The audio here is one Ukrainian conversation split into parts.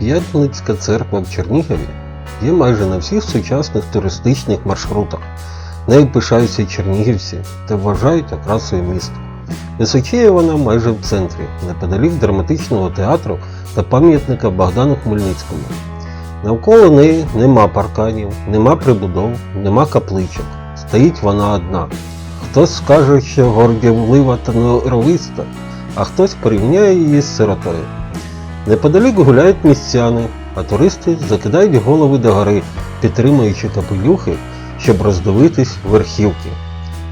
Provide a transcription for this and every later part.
П'ятницька церква в Чернігові є майже на всіх сучасних туристичних маршрутах. Нею пишаються чернігівці та вважають окрасою міста. Височіє вона майже в центрі, неподалік драматичного театру та пам'ятника Богдану Хмельницькому. Навколо неї нема парканів, нема прибудов, нема капличок. Стоїть вона одна. Хтось скаже, що гордівлива та норовиста, а хтось порівняє її з сиротою. Неподалік гуляють містяни, а туристи закидають голови догори, підтримуючи капелюхи, щоб роздивитись верхівки.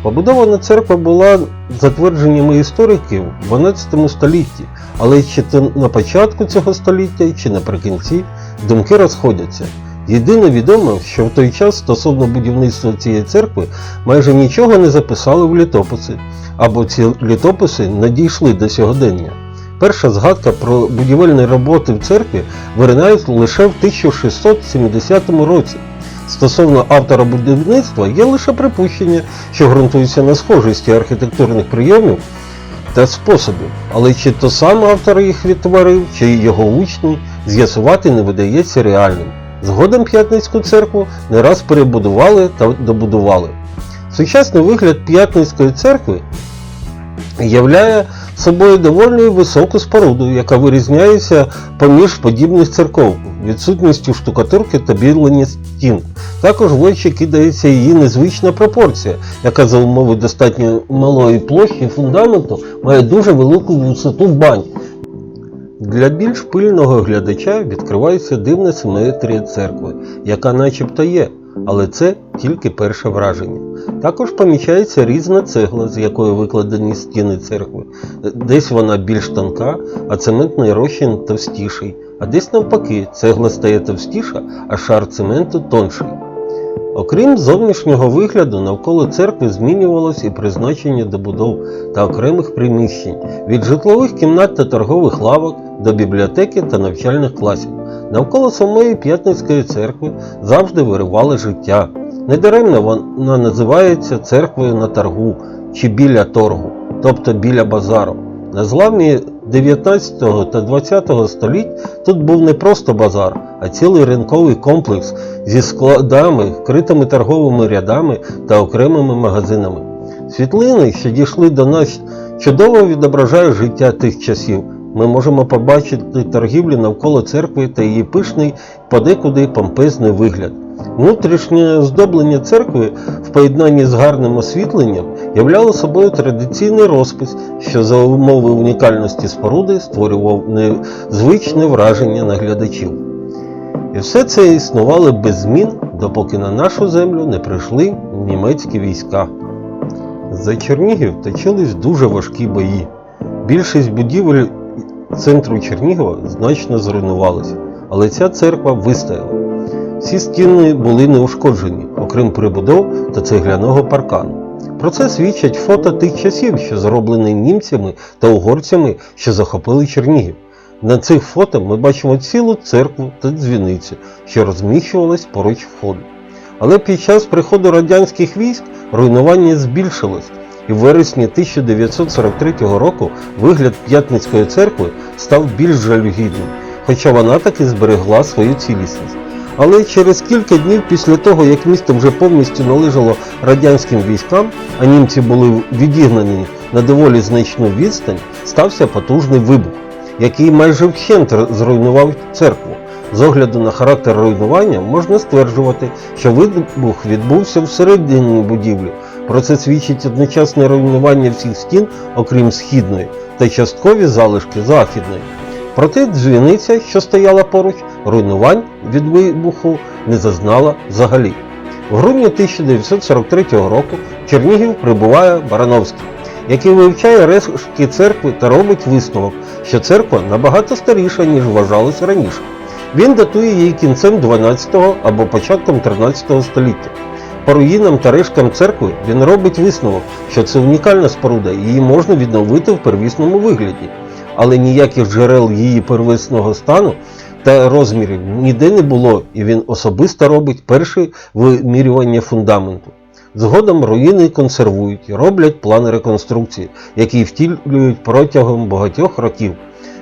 Побудована церква була за твердженнями істориків в 12 столітті, але чи то на початку цього століття, чи наприкінці думки розходяться. Єдине відомо, що в той час стосовно будівництва цієї церкви майже нічого не записали в літописи, або ці літописи не дійшли до сьогодення. Перша згадка про будівельні роботи в церкві виринає лише в 1670 році. Стосовно автора будівництва є лише припущення, що ґрунтується на схожості архітектурних прийомів та способів, але чи то сам автор їх відтворив, чи його учні, з'ясувати не видається реальним. Згодом П'ятницьку церкву не раз перебудували та добудували. Сучасний вигляд П'ятницької церкви являє собою доволі високу споруду, яка вирізняється поміж подібних церков, відсутністю штукатурки та білення стін. Також в очі кидається її незвична пропорція, яка за умови достатньо малої площі фундаменту має дуже велику висоту бань. Для більш пильного глядача відкривається дивна симетрія церкви, яка начебто є, але це тільки перше враження. Також помічається різна цегла, з якої викладені стіни церкви. Десь вона більш тонка, а цементний розчин товстіший, а десь навпаки, цегла стає товстіша, а шар цементу тонший. Окрім зовнішнього вигляду, навколо церкви змінювалось і призначення добудов та окремих приміщень від житлових кімнат та торгових лавок до бібліотеки та навчальних класів. Навколо самої П'ятницької церкви завжди виривало життя. Недаремно вона називається церквою на торгу чи біля торгу, тобто біля базару. На зламі 19 та 20 століть тут був не просто базар, а цілий ринковий комплекс зі складами, вкритими торговими рядами та окремими магазинами. Світлини, що дійшли до нас, чудово відображають життя тих часів. Ми можемо побачити торгівлю навколо церкви та її пишний, подекуди помпезний вигляд. Внутрішнє оздоблення церкви в поєднанні з гарним освітленням являло собою традиційний розпис, що за умови унікальності споруди створював незвичне враження на глядачів. І все це існувало без змін, допоки на нашу землю не прийшли німецькі війська. За Чернігів точились дуже важкі бої. Більшість будівель центру Чернігова значно зруйнувалися, але ця церква вистояла. Всі стіни були неушкоджені, окрім прибудов та цегляного паркану. Про це свідчать фото тих часів, що зроблені німцями та угорцями, що захопили Чернігів. На цих фото ми бачимо цілу церкву та дзвіницю, що розміщувалась поруч входу. Але під час приходу радянських військ руйнування збільшилось, і в вересні 1943 року вигляд П'ятницької церкви став більш жалюгідним, хоча вона таки зберегла свою цілісність. Але через кілька днів після того, як місто вже повністю належало радянським військам, а німці були відігнані на доволі значну відстань, стався потужний вибух, який майже вщент зруйнував церкву. З огляду на характер руйнування можна стверджувати, що вибух відбувся всередині будівлі. Про це свідчить одночасне руйнування всіх стін, окрім східної, та часткові залишки західної. Проте дзвіниця, що стояла поруч, руйнувань від вибуху не зазнала взагалі. В грудні 1943 року Чернігів прибуває Барановський, який вивчає рештки церкви та робить висновок, що церква набагато старіша, ніж вважалось раніше. Він датує її кінцем 12 або початком 13 століття. По руїнам та решткам церкви він робить висновок, що це унікальна споруда, її можна відновити в первісному вигляді. Але ніяких джерел її первісного стану та розмірів ніде не було, і він особисто робить перше вимірювання фундаменту. Згодом руїни консервують і роблять плани реконструкції, які втілюють протягом багатьох років.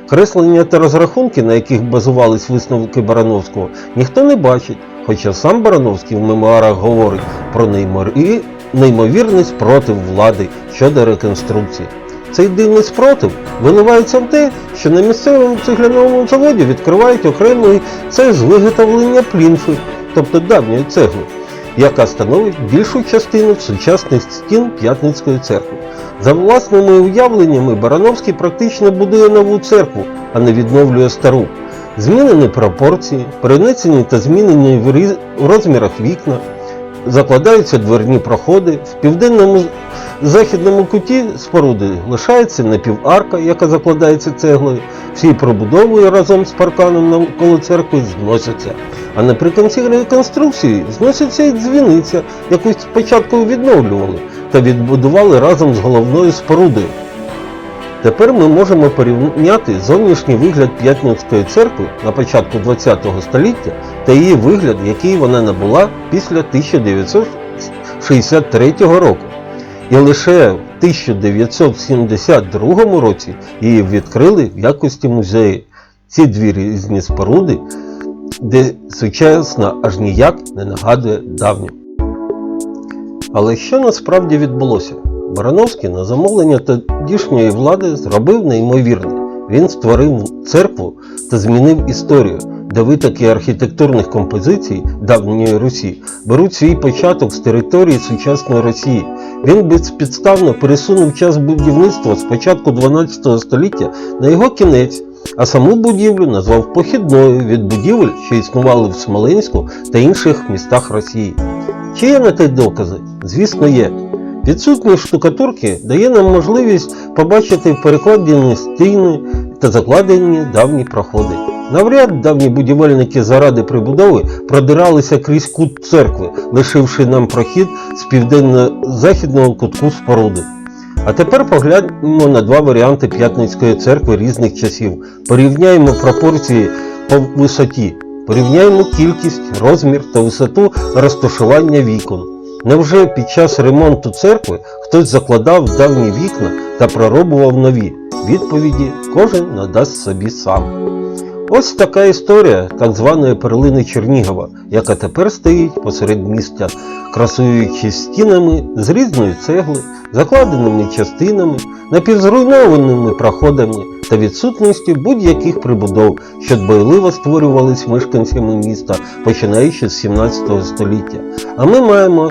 Креслення та розрахунки, на яких базувались висновки Барановського, ніхто не бачить, хоча сам Барановський в мемуарах говорить про неймові- неймовірний спротив влади щодо реконструкції. Цей дивний спротив виливається в те, що на місцевому цегляному заводі відкривають окремий цех з виготовлення плінфи, тобто давньої цегли, яка становить більшу частину сучасних стін П'ятницької церкви. За власними уявленнями Барановський практично будує нову церкву, а не відновлює стару. Змінені пропорції, перенесені та змінені в розмірах вікна, закладаються дверні проходи. В південному західному куті споруди лишається напіварка, яка закладається цеглою. Всі пробудовою разом з парканом навколо церкви зносяться. А наприкінці реконструкції зноситься і дзвіниця, яку спочатку відновлювали та відбудували разом з головною спорудою. Тепер ми можемо порівняти зовнішній вигляд П'ятницької церкви на початку ХХ століття та її вигляд, який вона набула після 1963 року. І лише в 1972 році її відкрили в якості музею. Ці дві різні споруди, де сучасна аж ніяк не нагадує давню. Але що насправді відбулося? Барановський на замовлення тодішньої влади зробив неймовірне. Він створив церкву та змінив історію, де витоки архітектурних композицій давньої Русі беруть свій початок з території сучасної Росії. Він безпідставно пересунув час будівництва з початку 12 століття на його кінець, а саму будівлю назвав похідною від будівель, що існували в Смоленську та інших містах Росії. Чи є на те докази? Звісно, є. Відсутність штукатурки дає нам можливість побачити перекладені стіни та закладені давні проходи. Навряд давні будівельники заради прибудови продиралися крізь кут церкви, лишивши нам прохід з південно-західного кутку споруди. А тепер погляньмо на два варіанти П'ятницької церкви різних часів. Порівняємо пропорції по висоті, порівняємо кількість, розмір та висоту розташування вікон. Невже під час ремонту церкви хтось закладав давні вікна та проробував нові? Відповіді кожен надасть собі сам. Ось така історія так званої перлини Чернігова, яка тепер стоїть посеред міста, красуючись стінами з різної цегли, закладеними частинами, напівзруйнованими проходами та відсутністю будь-яких прибудов, що дбайливо створювались мешканцями міста, починаючи з 17 століття. А ми маємо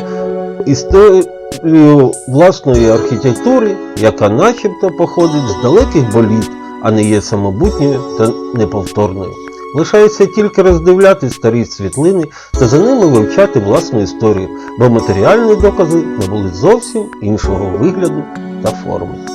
історію власної архітектури, яка начебто походить з далеких боліт, а не є самобутньою та неповторною. Лишається тільки роздивляти старі світлини та за ними вивчати власну історію, бо матеріальні докази набули зовсім іншого вигляду та форми.